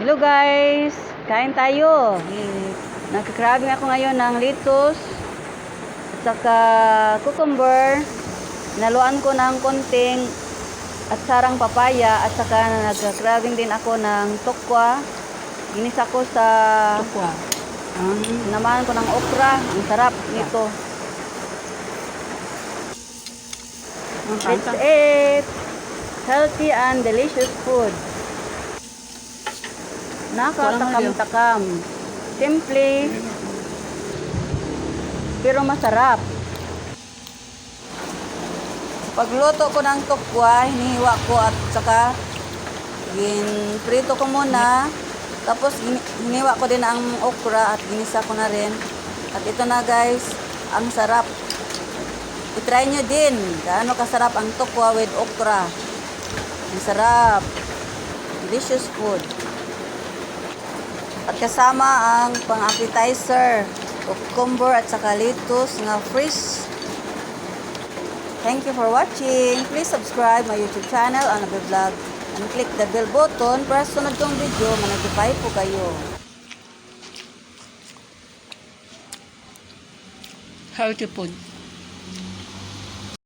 Hello guys! Kain tayo. Eh, Nagkakrabing ako ngayon ng lettuce at saka cucumber. Naluan ko ng konting at sarang papaya at saka nagkakrabing din ako ng tokwa. Ginisa ko sa Tukwa. Naman ko ng okra. Ang sarap nito. That's it. Healthy and delicious food. Nakatakam-takam. Simple. Pero masarap. Pagluto ko ng tukwa, hinihiwa ko at saka ginprito ko muna. Tapos hiniwa ko din ang okra at ginisa ko na rin. At ito na guys, ang sarap. I-try nyo din gaano kasarap ang tukwa with okra. Ang sarap. Delicious food. At kasama ang pang-appetizer, cucumber at saka lettuce nga fresh. Thank you for watching. Please subscribe my YouTube channel, Annabelle Vlog, and click the bell button para sunod kong video, ma-notify po kayo. Healthy food.